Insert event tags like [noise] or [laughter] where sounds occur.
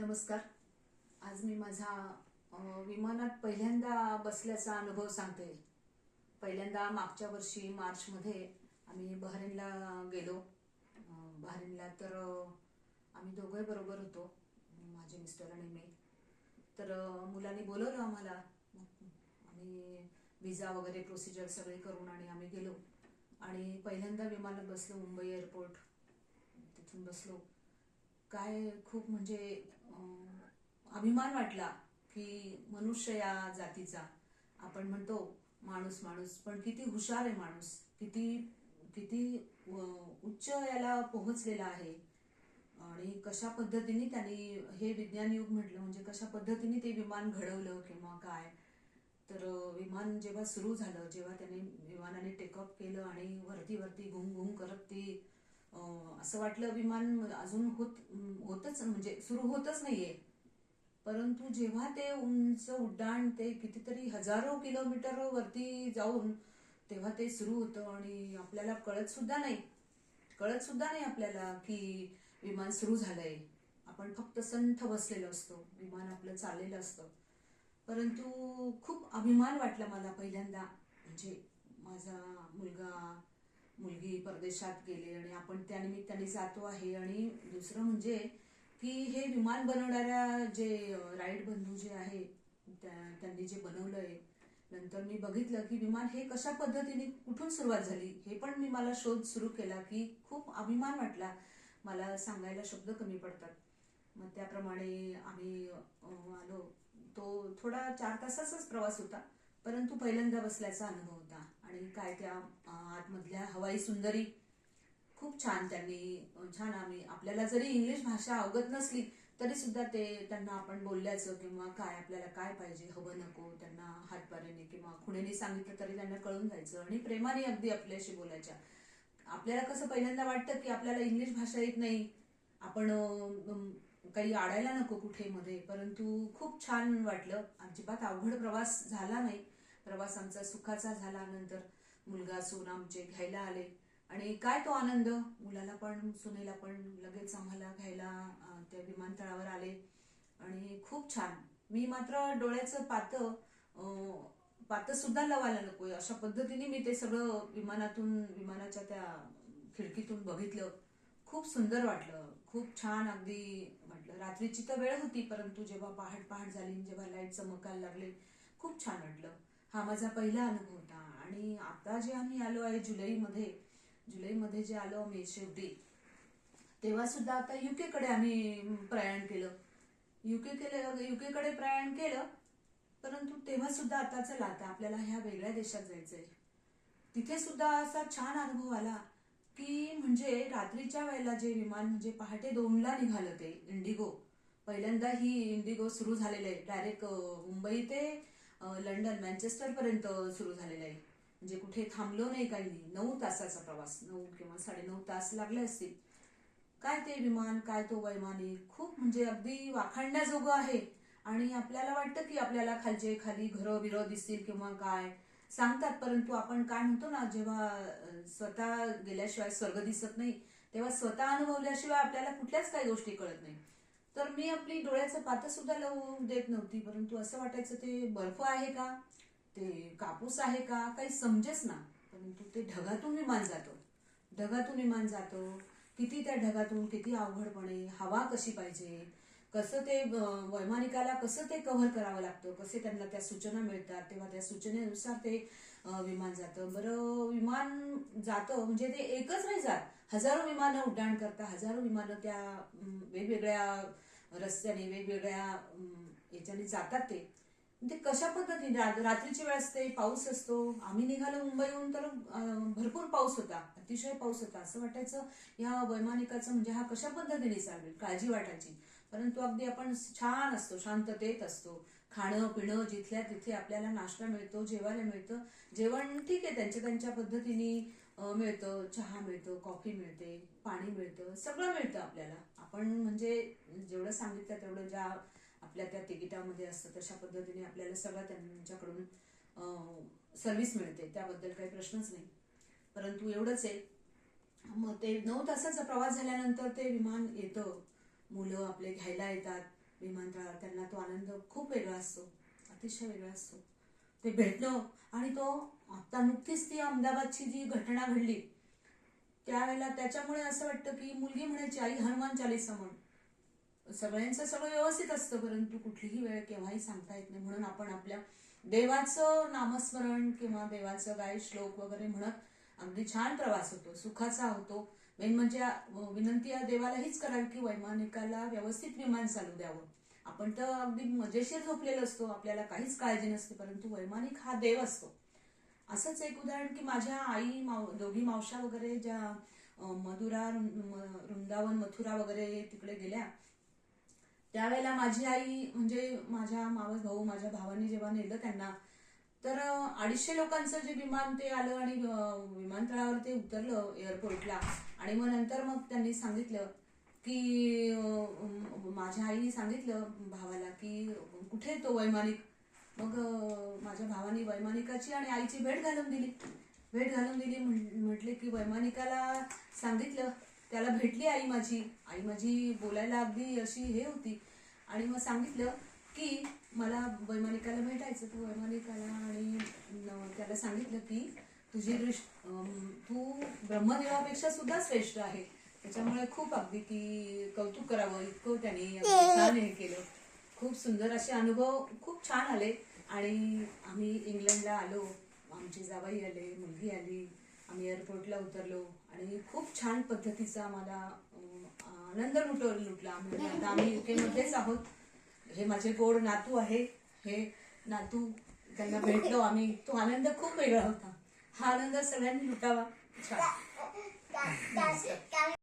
नमस्कार. आज मी माझा विमानात पहिल्यांदा बसल्याचा अनुभव सांगते. पहिल्यांदा मागच्या वर्षी मार्चमध्ये आम्ही बहरीनला गेलो. बहरीनला तर आम्ही दोघे बरोबर होतो माझे मिस्टर आणि मी. तर मुलांनी बोलवलं आम्हाला. आम्ही विजा वगैरे प्रोसिजर सगळे करून आणि आम्ही गेलो. आणि पहिल्यांदा विमानात बसलो मुंबई एअरपोर्ट. तिथून बसलो. काय खूप म्हणजे अभिमान वाटला की मनुष्य या जातीचा. आपण म्हणतो माणूस माणूस पण किती हुशार आहे माणूस. किती किती उच्च याला पोहोचलेला आहे. आणि कशा पद्धतीने त्यांनी हे विज्ञान युग म्हटलं म्हणजे कशा पद्धतीने ते विमान घडवलं किंवा काय. तर विमान जेव्हा सुरू झालं जेव्हा त्यांनी विमानाने टेकअप केलं आणि वरती वरती घुम घुम करत ती असं वाटलं विमान अजून होत होतच म्हणजे सुरू होतच नाहीये. परंतु जेव्हा ते उंच उड्डाण ते कितीतरी हजारो किलोमीटर वरती जाऊन तेव्हा ते सुरू होतं आणि आपल्याला कळत सुद्धा नाही. कळत सुद्धा नाही आपल्याला की विमान सुरू झालंय. आपण फक्त संथ बसलेलो असतो. विमान आपलं चाललेलं असतं. परंतु खूप अभिमान वाटला मला पहिल्यांदा. म्हणजे माझा मुलगा मुलगी परदेशात गेले आणि आपण त्यानिमित्ताने जातो आहे. आणि दुसरं म्हणजे की हे विमान बनवणाऱ्या जे राईड बंधू जे आहे त्या- त्यांनी जे बनवलंय नंतर मी बघितलं की विमान हे कशा पद्धतीने कुठून सुरुवात झाली हे पण मी मला शोध सुरू केला की खूप अभिमान वाटला मला सांगायला शब्द कमी पडतात. मग त्याप्रमाणे आम्ही आलो. तो थोडा चार तासाचाच प्रवास होता परंतु पहिल्यांदा बसल्याचा अनुभव होता. आणि काय त्या आतमधल्या हवाई सुंदरी खूप छान त्यांनी छान आम्ही आपल्याला जरी इंग्लिश भाषा अवगत नसली तरी सुद्धा ते त्यांना आपण बोलल्याचं किंवा काय आपल्याला काय पाहिजे हवं नको त्यांना हातपाऱ्याने किंवा खुणेने सांगितलं तरी त्यांना कळून जायचं. आणि प्रेमाने अगदी आपल्याशी बोलायच्या. आपल्याला कसं पहिल्यांदा वाटतं की आपल्याला इंग्लिश भाषा येत नाही आपण काही आडायला नको कुठे मध्ये परंतु खूप छान वाटलं. अजिबात अवघड प्रवास झाला नाही. प्रवास आमचा सुखाचा झाला नंतर मुलगा सून आमचे घ्यायला आले. आणि काय तो आनंद? मुलाला पण सुनेला पण लगेच आम्हाला घ्यायला त्या विमानतळावर आले. आणि खूप छान. मी मात्र डोळ्याचं पातं पात पातं सुद्धा लावायला नको अशा पद्धतीने मी ते सगळं विमानातून विमानाच्या त्या खिडकीतून बघितलं. खूप सुंदर वाटलं. खूप छान अगदी म्हटलं. रात्रीची तर वेळ होती परंतु जेव्हा पहाट पहाट झाली जेव्हा लाइट चमकायला लागले खूप छान वाटलं. हा माझा पहिला अनुभव होता. आणि आता जे आम्ही आलो आहे जुलैमध्ये जुलैमध्ये जे आलो आम्ही शेवटी तेव्हा सुद्धा आता युके कडे आम्ही प्रयाण केलं. युके केलं युके कडे प्रयाण केलं परंतु तेव्हा सुद्धा आता चला आता आपल्याला ह्या वेगळ्या देशात जायचंय. तिथे सुद्धा असा छान अनुभव आला की म्हणजे रात्रीच्या वेळेला जे विमान म्हणजे पहाटे दोनला निघालं ते इंडिगो पहिल्यांदा ही इंडिगो सुरू झालेलं आहे. डायरेक्ट मुंबई ते लंडन मँचेस्टर पर्यंत सुरू झालेलं आहे. म्हणजे कुठे थांबलो नाही काही नाही. नऊ तासाचा प्रवास. नऊ किंवा साडेनऊ तास लागले असतील. काय ते विमान काय तो वैमानिक खूप म्हणजे अगदी वाखाणण्याजोगं आहे. आणि आपल्याला वाटतं की आपल्याला खालचे खाली घरं बिरं दिसतील किंवा काय. सांगतात परंतु आपण काय म्हणतो ना जेव्हा स्वतः गेल्याशिवाय स्वर्ग दिसत नाही तेव्हा स्वतः अनुभवल्याशिवाय आपल्याला कुठल्याच काही गोष्टी कळत नाही. तर मी आपली डोळ्याचं पातळ सुद्धा लावू देत नव्हती परंतु असं वाटायचं ते बर्फ आहे का? ते कापूस आहे का? काही समजेच ना. परंतु ते ढगातून विमान जातं. ढगातून विमान जातं. किती त्या ढगातून किती अवघडपणे हवा कशी पाहिजे? कसं ते वैमानिकाला कसं ते कव्हर करावं लागतं? कसे त्यांना त्या सूचना मिळतात? तेव्हा त्या सूचनेनुसार ते विमान जातं. बरं विमान जातं म्हणजे ते एकच नाही जात. हजारो विमानं उड्डाण करतात हजारो विमानं त्या वेगवेगळ्या रस्त्याने वेगवेगळ्या याच्याने जातात ते. ते कशा पद्धतीने? रात्रीची वेळ असते पाऊस असतो. आम्ही निघालो मुंबईहून तर भरपूर पाऊस होता. अतिशय पाऊस होता. असं वाटायचं या वैमानिकाचं म्हणजे हा कशा पद्धतीने चालवेल? काळजी वाटायची. परंतु अगदी आपण छान असतो शांततेत असतो. खाणं पिणं जिथल्या तिथे आपल्याला नाश्ता मिळतो जेवायला मिळतं. जेवण ठीक आहे त्यांच्या त्यांच्या पद्धतीने मिळतं. चहा मिळतो कॉफी मिळते पाणी मिळतं सगळं मिळतं आपल्याला. आपण म्हणजे जेवढं सांगितलं तेवढं ज्या आपल्या त्या तिकिटामध्ये असतं तशा पद्धतीने आपल्याला सगळं त्यांच्याकडून सर्व्हिस मिळते. त्याबद्दल काही प्रश्नच नाही. परंतु एवढंच आहे. मग ते नऊ तासाचा प्रवास झाल्यानंतर ते विमान येतं. मुलं आपले घ्यायला येतात विमानतळावर. त्यांना तो आनंद खूप वेगळा असतो अतिशय वेगळा असतो. ते भेटणं आणि तो आता नुकतीच ती अहमदाबादची जी घटना घडली त्यावेळेला त्याच्यामुळे असं वाटतं की मुलगी म्हणायची आई हनुमान चालीसा म्हण. सगळ्यांचं सगळं व्यवस्थित असतं परंतु कुठलीही वेळ केव्हाही सांगता येत नाही. म्हणून आपण आपल्या देवाचं नामस्मरण किंवा देवाचं काय श्लोक वगैरे म्हणत अगदी छान प्रवास होतो सुखाचा होतो. मेन म्हणजे विनंती या देवाला हीच करावी की वैमानिकाला व्यवस्थित विमान चालू द्यावं. आपण तर अगदी मजेशीर झोपलेलो असतो आपल्याला काहीच काळजी नसते परंतु वैमानिक हा देव असतो. असंच एक उदाहरण की माझ्या आई माव दोघी मावशा वगैरे ज्या मधुरा वृंदावन मथुरा वगैरे तिकडे गेल्या त्यावेळेला माझी आई म्हणजे माझ्या मावस भाऊ माझ्या भावाने जेव्हा नेलं त्यांना तर अडीचशे लोकांचं जे विमान ते आलं आणि विमानतळावर ते उतरलं एअरपोर्टला आणि मग नंतर मग त्यांनी सांगितलं की माझ्या आईने सांगितलं भावाला की कुठे तो वैमानिक? मग माझ्या भावाने वैमानिकाची आणि आईची भेट घालून दिली. भेट घालून दिली म्हटले की वैमानिकाला सांगितलं त्याला भेटली आई माझी. आई माझी बोलायला अगदी अशी हे होती. आणि मग सांगितलं की वैमानिकाला भेटायचं तर वैमानिकाला आणि त्याला सांगितलं की तुझी दृष्ट तू ब्रह्मदेवापेक्षा सुद्धा श्रेष्ठ आहे. त्याच्यामुळे खूप अगदी की कौतुक करावं इतकं त्यांनी छान हे केलं. खूप सुंदर असे अनुभव खूप छान आले. आणि आम्ही इंग्लंडला आलो आमची जावाई आले मुलगी आली आम्ही एअरपोर्टला उतरलो. आणि खूप छान पद्धतीचा आम्हाला आनंद लुट लुटला. आम्ही आता आम्ही युकेमध्येच आहोत. हे माझे गोड नातू आहे. हे नातू त्यांना भेटलो आम्ही. तो आनंद खूप वेगळा होता. हा आनंद सगळ्यांनी लुटावा. छान. [laughs]